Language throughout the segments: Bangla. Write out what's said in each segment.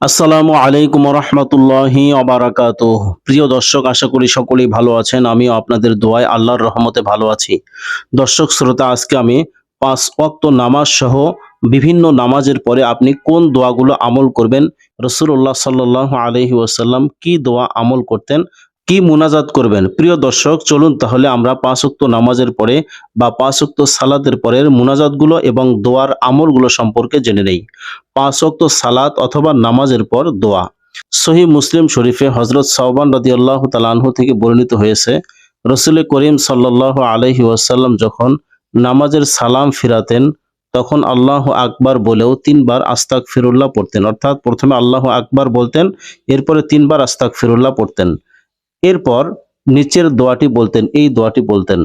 আসসালামু আলাইকুম রহমতুল্লাহি অবরাকাত প্রিয় দর্শক, আশা করি সকলেই ভালো আছেন, আমিও আপনাদের দোয়ায় আল্লাহর রহমতে ভালো আছি। দর্শক, শ্রোতা, আজকে আমি পাঁচ ওয়াক্ত নামাজ সহ বিভিন্ন নামাজের পরে আপনি কোন দোয়াগুলো আমল করবেন? রসুল্লাহ সাল্লাহ আলহি ওয়াসাল্লাম কি দোয়া আমল করতেন? কি মোনাজাত করবেন? প্রিয় দর্শক, চলুন তাহলে আমরা পাঁচ ওয়াক্ত নামাজের পরে বা পাঁচ ওয়াক্ত সালাতের পরের মুনাজাতগুলো এবং দোয়ার আমলগুলো সম্পর্কে জেনে নেই। পাঁচ ওয়াক্ত সালাত অথবা নামাজের পর দোয়া। সহি মুসলিম শরীফে হজরত সাহবান আল্লাহ তালাহু থেকে বর্ণিত হয়েছে, রসুল করিম সাল্লাহ আলহি ওয়াসাল্লাম যখন নামাজের সালাম ফিরাতেন, তখন আল্লাহ আকবার বলেও তিনবার আস্তাক ফিরুল্লাহ পড়তেন। অর্থাৎ প্রথমে আল্লাহ আকবার বলতেন, এরপরে তিনবার আস্তাক ফিরুল্লাহ পড়তেন। এরপর নিচের দোয়াটি বলতেন, এই দোয়াটি বলতেন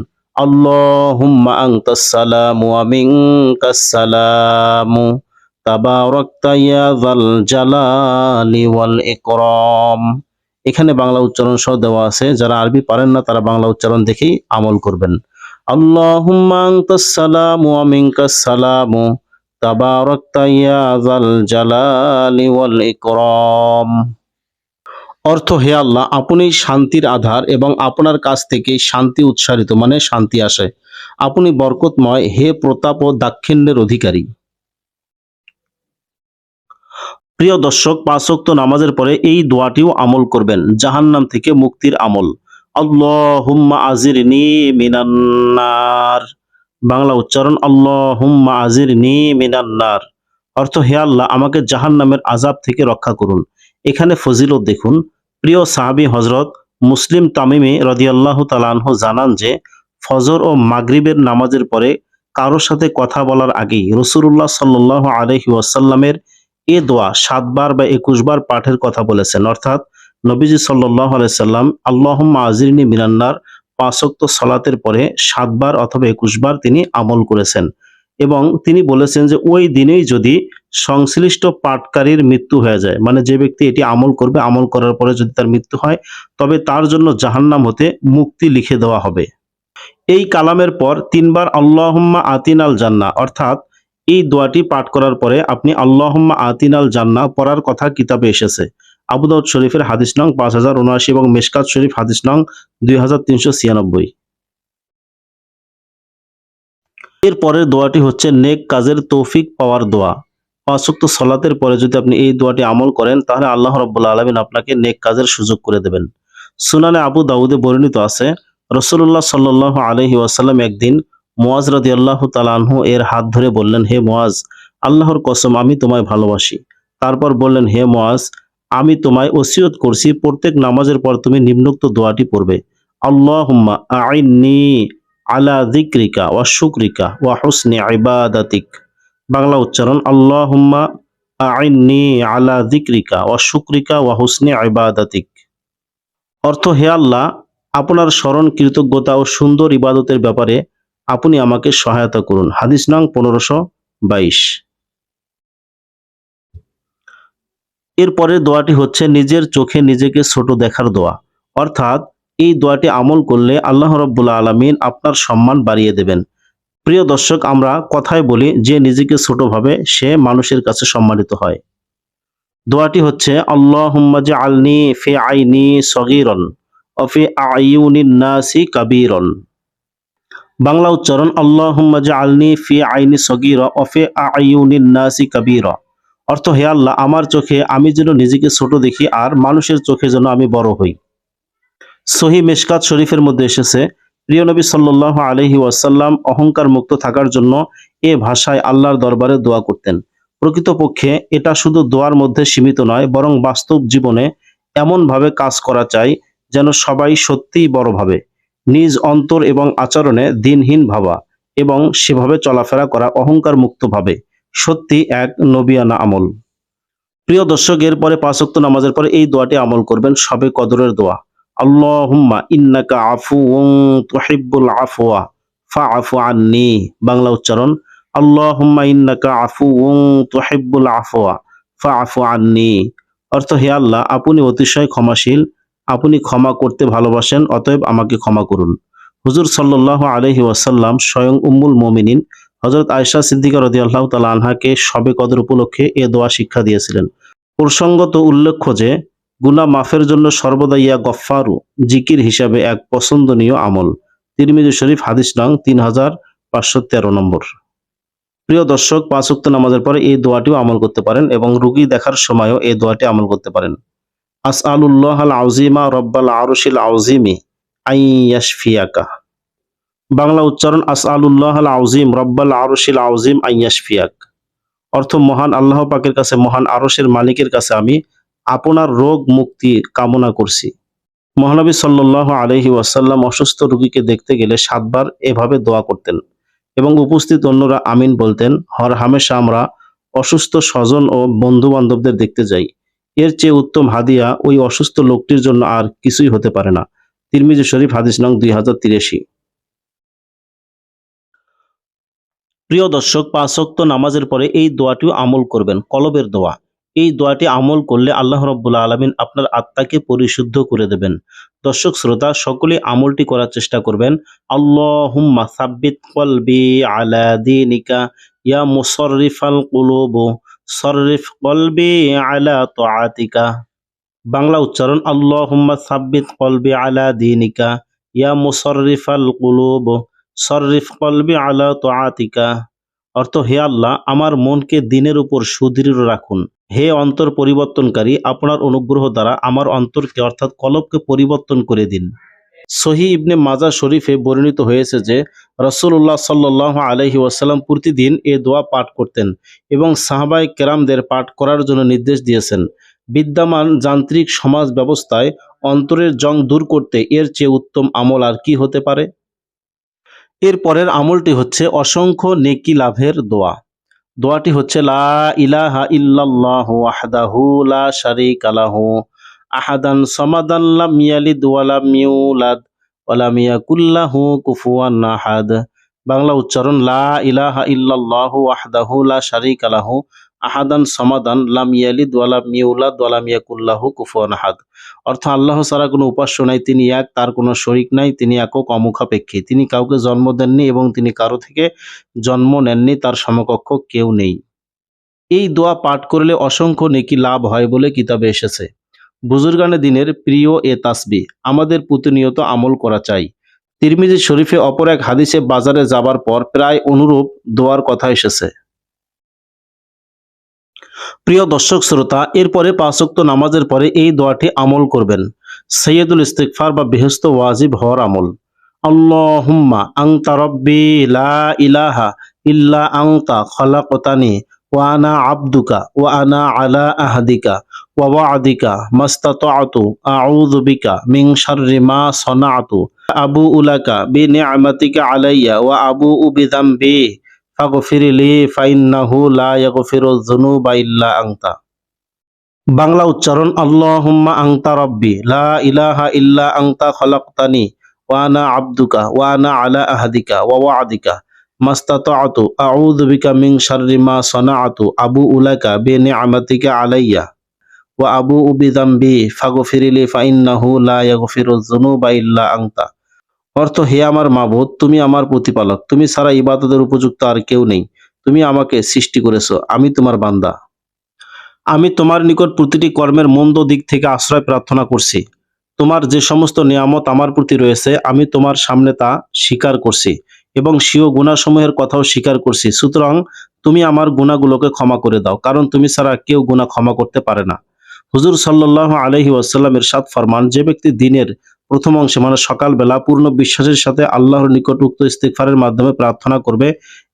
এখানে বাংলা উচ্চারণ সহ দেওয়া আছে, যারা আরবি পারেন না, তারা বাংলা উচ্চারণ দেখেই আমল করবেন। আল্লাহুম্মা আনতাস সালামু ওয়া জালালি ওয়াল ইকরাম। অর্থ হে আল্লাহ, আপনি শান্তির আধার এবং আপনার কাছ থেকে শান্তি উচ্চারিত মানে শান্তি আসে। আপনি বরকতময়, হে প্রতাপ ও দাক্ষিণ্যের অধিকারী। প্রিয় দর্শক পাঁচক্ত নামাজের পরে এই দোয়াটিও আমল করবেন, জাহান্নাম থেকে মুক্তির আমল। আল্লাহুম্মা আজিরনি মিনান্নার বাংলা উচ্চারণ, আল্লাহুম্মা মিনান্নার অর্থ হে আল্লাহ, আমাকে জাহান্নামের আজাব থেকে রক্ষা করুন। এখানে ফজিলত দেখুন। প্রিয় সাহাবী হজরত মুসলিম তামিমি রদিয়াল্লাহ তালানহ জানান যে, ফজর ও মাগরিবের নামাজের পরে কারোর সাথে কথা বলার আগেই রসুল্লাহ সাল্লাহ আলহি ওয়াসাল্লামের এ দোয়া সাতবার বা একুশ বার পাঠের কথা বলেছেন। অর্থাৎ নবীজি সাল্লাহ আলাইসাল্লাম আল্লাহম্মা আজিরিনী মিনান্নার পাঁচক্ত সলাতের পরে সাতবার অথবা একুশ বার তিনি আমল করেছেন। এবং তিনি বলেছেন যে ওই দিনেই যদি সংশ্লিষ্ট পাঠকারীর মৃত্যু হয়ে যায় মানে যে ব্যক্তি এটি আমল করবে, আমল করার পরে যদি তার মৃত্যু হয়, তবে তার জন্য জাহান্নাম হতে মুক্তি লিখে দেওয়া হবে। এই কালামের পর তিনবার আল্লাহম্মা আতিন আল জান্না অর্থাৎ এই দোয়াটি পাঠ করার পরে আপনি আল্লাহম্মা আতিন আল জান্না পড়ার কথা কিতাবে এসেছে। আবুদাউদ শরীফের হাদিস নং পাঁচ হাজার উনআশি এবং মেশকাত শরীফ হাদিস নং দুই হাজার তিনশো ছিয়ানব্বই। এর পরের দোয়াটি হচ্ছে, নেক কাজের তৌফিক পাওয়ার দোয়া। পাঁচক্ত সলাতের পরে যদি আপনি এই দোয়াটি আমল করেন, তাহলে আল্লাহ রব্বুল্লা আলমিন আপনাকে নেক কাজের সুযোগ করে দেবেন। সুনানে আবু দাউদে বর্ণিত আছে রসুল্লাহ সাল্লাহ আলহি ওয়াসাল্লাম একদিন মোয়াজ রাদি আল্লাহ তালানহু এর হাত ধরে বললেন, হে মোয়াজ, আল্লাহর কসম আমি তোমায় ভালোবাসি। তারপর বললেন, হে মোয়াজ, আমি তোমায় ওসিয়ত করছি, প্রত্যেক নামাজের পর তুমি নিম্নোক্ত দোয়াটি পড়বে। আল্লাহুম্মা আইন্নি আলা যিকরিকা ওয়া শুকরিকা ওয়া হুসনি ইবাদাতিক। বাংলা উচ্চারণ, আল্লাহুম্মা আইন্নি আলা যিকরিকা ওয়া শুকরিকা ওয়া হুসনি ইবাদাতিক। অর্থ, হে আল্লাহ, আপনার স্মরণ, কৃতজ্ঞতা ও সুন্দর ইবাদতের ব্যাপারে আপনি আমাকে সহায়তা করুন। হাদিস নং পনেরোশো বাইশ। এরপরের দোয়াটি হচ্ছে, নিজের চোখে নিজেকে ছোট দেখার দোয়া। অর্থাৎ এই দোয়াটি আমল করলে আল্লাহ রব্বুল্লা আলমিন আপনার সম্মান বাড়িয়ে দেবেন। প্রিয় দর্শক, আমরা কথায় বলি, যে নিজেকে ছোট ভাবে সে মানুষের কাছে সম্মানিত হয়। দোয়াটি হচ্ছে আল্লাহ আলনি ফে আইনি সগিরন অফে আইউনিন নাসি কাবিরন। বাংলা উচ্চারণ আল্লাহ আলনি ফি আইনি সগির অফে আইউনিন নাসি কাবির। অর্থ হে আল্লাহ, আমার চোখে আমি যেন নিজেকে ছোট দেখি আর মানুষের চোখে যেন আমি বড় হই। সহি মেশকাত শরীফের মধ্যে এসেছে, প্রিয় নবী সাল্লাহ আলহি ওয়াসাল্লাম অহংকার মুক্ত থাকার জন্য এ ভাষায় আল্লাহর দরবারে দোয়া করতেন। প্রকৃতপক্ষে এটা শুধু দোয়ার মধ্যে সীমিত নয়, বরং বাস্তব জীবনে এমনভাবে কাজ করা চাই যেন সবাই সত্যিই বড় ভাবে। নিজ অন্তর এবং আচরণে দিনহীন ভাবা এবং সেভাবে চলাফেরা করা অহংকার মুক্ত ভাবে সত্যি এক নবিয়ানা আমল। প্রিয় দর্শক, এরপরে পাঁচক্ত নামাজের পরে এই দোয়াটি আমল করবেন সবে কদরের দোয়া। আল্লাহুম্মা ইন্নাকা তুহিব্বুল আফওয়া, ফাআফু আন্নি। বাংলা উচ্চারণ, আল্লাহুম্মা ইন্নাকা তুহিব্বুল আফওয়া, ফাআফু আন্নি। অর্থ হে আল্লাহ, আপনি অতিশয় ক্ষমাশীল, আপনি ক্ষমা করতে ভালোবাসেন, অতএব আমাকে ক্ষমা করুন। হুজুর সাল্লাহ আলহি ওয়াসাল্লাম স্বয়ং উম্মুল মোমিনিন হজরত আয়সা সিদ্দিকা রদি আল্লাহ আনহাকে সবে কদর উপলক্ষে এ দোয়া শিক্ষা দিয়েছিলেন। প্রসঙ্গত উল্লেখ্য যে গুনা মাফের জন্য সর্বদা ইয়া গফফারু, জিকির হিসাবে এক পছন্দনীয় আমল। তিরমিজি শরীফ, হাদিস নং তিন হাজার পাঁচশো তেরো নম্বর। প্রিয় দর্শক, পাঁচ উক্ত নামাজের পরে এই দোয়াটিও আমল করতে পারেন এবং রুগী দেখার সময়ও এই দোয়াটি আমল করতে পারেন। আস আলুল্লাহ আল আউজিমা রব্বাল আরুশিল আউজিমি আইয়াশফিয়াকা বাংলা উচ্চারণ আস আলুল্লাহ আল আউজিম রব্বাল আরুশিল আউজিম আইয়াশফিয়াক অর্থ, মহান আল্লাহ পাকের কাছে, মহান আরশের মালিকের কাছে আমি আপনার রোগ মুক্তি কামনা করছি। মহানবী সাল্লাহ আলহি ওয়াসাল্লাম অসুস্থ রোগীকে দেখতে গেলে সাতবার এভাবে দোয়া করতেন এবং উপস্থিত অন্যরা আমিন বলতেন, হর হামেশা আমরা অসুস্থ স্বজন ও বন্ধু বান্ধবদের দেখতে যাই। এর চেয়ে উত্তম হাদিয়া ওই অসুস্থ লোকটির জন্য আর কিছুই হতে পারে না। তিরমিজি শরীফ, হাদিস নং দুই হাজার তিরাশি। প্রিয় দর্শক পাঁচক্ত নামাজের পরে এই দোয়াটিও আমল করবেন, কলবের দোয়া। এই দোয়াটি আমল করলে আল্লাহ রব্বুল্লা আলমিন আপনার আত্মাকে পরিশুদ্ধ করে দেবেন। দর্শক, শ্রোতা সকলে আমলটি করার চেষ্টা করবেন। আল্লাহুম্মা ইয়া সররিফ বাংলা উচ্চারণ, আল্লাহুম্মা সাব্বিত ইয়া সররিফ অর্থ, হে আল্লাহ, আমার মনকে দিনের উপর সুদৃঢ় রাখুন। হে অন্তর পরিবর্তনকারী, আপনার অনুগ্রহ দ্বারা আমার অন্তরকে অর্থাৎ কলবকে পরিবর্তন করে দিন। সহি ইবনে মাজা শরীফে বর্ণিত হয়েছে যে রসুল্লাহ সাল্লাহ আলহি ওয়াসাল্লাম প্রতিদিন এ দোয়া পাঠ করতেন এবং সাহাবাই কেরামদের পাঠ করার জন্য নির্দেশ দিয়েছেন। বিদ্যমান যান্ত্রিক সমাজ ব্যবস্থায় অন্তরের জং দূর করতে এর চেয়ে উত্তম আমল আর কি হতে পারে? এর পরের আমলটি হচ্ছে অসংখ্য নেকি লাভের দোয়া। দোয়াটি হচ্ছে, লা ইলাহা ইল্লাল্লাহ ওয়াহদাহু লা শারীকা লাহু। আহাদান সামাদান লাম ইয়ালিদ ওয়া লাম ইউলাদ ওয়া লাম ইয়াকুল লাহু কুফুয়ান আহাদ। বাংলা উচ্চারণ, লা ইলাহা ইল্লাল্লাহু ওয়াহদাহু লা শারীকা লাহু। আহাদান সমাদান, লাম ইয়ালিদ ওয়া লাম ইউলাদ ওয়া লাম ইয়াকুল লাহু কুফুয়ান আহাদ। অর্থ আল্লাহ ছাড়া কোনো উপাস্য নাই, তিনি এক, তার কোনো শরিক নাই, তিনি একক অমুখাপেক্ষী। তিনি কাউকে জন্ম দেননি এবং তিনি কারও থেকে জন্ম নেননি, তার সমকক্ষ কেউ নেই। এই দোয়া পাঠ করলে অসংখ্য নেকি লাভ হয় বলে কিতাবে এসেছে। বুজুর্গানে দিনের প্রিয় এ তাসবি, আমাদের প্রতিনিয়ত আমল করা চাই। তিরমিজি শরীফে অপর এক হাদিসে বাজারে যাবার পর প্রায় অনুরূপ দোয়ার কথা এসেছে। প্রিয় দর্শক শ্রোতা, এরপরে পাঁচক্ত নামাজের পরে এই দোয়াটি আমল করবেন। সৈয়দুল ইস্তিকফার বা বেহস্ত ওয়াজিব হওয়ার আমল। আল্লাহুম্মা লা ইলাহা ইল্লা খলাকতানি ওয়া আবদুকা ওয়া আনা আলা আহাদিকা ওয়া ওয়াদিকা মাস্তাতাতু। আউযু বিকা মিন শাররি মা আবু উলাকা বি নি'মাতিকা আলাইয়া ওয়া আবু ফাগফির লি ফাইন্নাহু লা ইয়াগফিরুয যুনুবা ইল্লা আনতা। বাংলা উচ্চারণ, আল্লাহুম্মা আনতা রব্বি, লা ইলাহা ইল্লা আনতা খলাকতানি, ওয়া আনা আবদুকা, ওয়া আনা আলা আহাদিকা, ওয়া ওয়াদিকা, মাস্তাতাতু, আউযু বিকা মিন শাররি মা সানাতু আবু উলাকা বি নি'মাতিকা আলাইয়া, ওয়া আবু বিযামবি ফাগফির লি ফাইন্নাহু লা ইয়াগফিরুয যুনুবা ইল্লা আনতা। অর্থ, হে আমার মাবুদ, তুমি আমার প্রতিপালক। তুমি ছাড়া ইবাদতের উপযুক্ত আর কেউ নেই। তুমি আমাকে সৃষ্টি করেছ, আমি তোমার বান্দা। আমি তোমার নিকট প্রতিটি কর্মের মন্দ দিক থেকে আশ্রয় প্রার্থনা করছি। তোমার যে সমস্ত নিয়ামত আমার প্রতি রয়েছে, আমি তোমার সামনে তা স্বীকার করছি এবং স্বীয় গুণাসমূহের কথাও স্বীকার করছি। সুতরাং তুমি আমার গুণাগুলোকে ক্ষমা করে দাও, কারণ তুমি ছাড়া কেউ গুণা ক্ষমা করতে পারে না। হুজুর সাল্লাহ আলহি ওয়াসাল্লামের সাত ফরমান, যে ব্যক্তি দিনের প্রথম অংশে মানে সকালবেলা পূর্ণ বিশ্বাসের সাথে আল্লাহর নিকট উক্ত ইস্তিগফারের মাধ্যমে প্রার্থনা করবে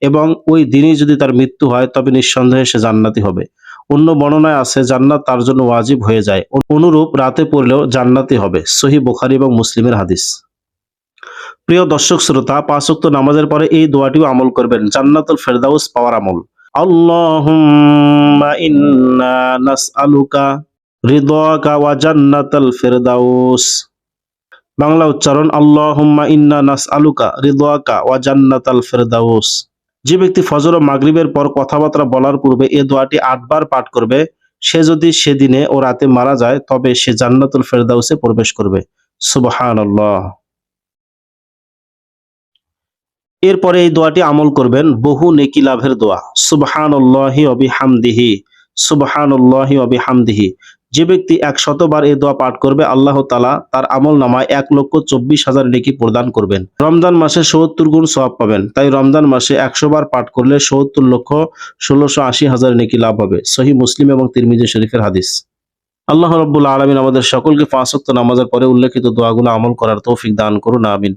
এবং ওই দিনই যদি তার মৃত্যু হয়, তবে নিঃসন্দেহে সে জান্নাতি হবে। অন্য বর্ণনায় আছে, জান্নাত তার জন্য ওয়াজিব হয়ে যায়। অনুরূপ রাতে পড়লেও জান্নাতি হবে। সহি বোখারি এবং মুসলিমের হাদিস। প্রিয় দর্শক শ্রোতা পাঁচক্ত নামাজের পরে এই দোয়াটিও আমল করবেন। জান্নাতুল ফেরদাউস পাওয়ার আমল। নাসআলুকা বাংলা উচ্চারণ, আল্লাহুম্মা যে ব্যক্তি ফজর ও মাগরিবের পর কথাবার্তা বলার পূর্বে এ দোয়াটি আটবার পাঠ করবে, সে যদি সেদিনে ও রাতে মারা যায়, তবে সে জান্নাতুল ফেরদাউসে প্রবেশ করবে। সুবহানাল্লাহ। এরপরে এই দোয়াটি আমল করবেন বহু নেকি লাভের দোয়া। সুবহানাল্লাহি ওয়া বিহামদিহি। সুবহানাল্লাহি ওয়া বিহামদিহি। যে ব্যক্তি এক শতবার এই দোয়া পাঠ করবে, আল্লাহ তালা তার আমল নামায় এক লক্ষ চব্বিশ হাজার নেকি প্রদান করবেন। রমজান মাসে সত্তর গুণ সব পাবেন, তাই রমজান মাসে একশো বার পাঠ করলে সত্তর লক্ষ ষোলোশো আশি হাজার নেকি লাভ হবে। সহি মুসলিম এবং তিরমিজি শরীফের হাদিস। আল্লাহ রব্বুল আলমিন আমাদের সকলকে পাঁচ নামাজের পরে উল্লেখিত দোয়াগুলো আমল করার তৌফিক দান করুন, আমিন।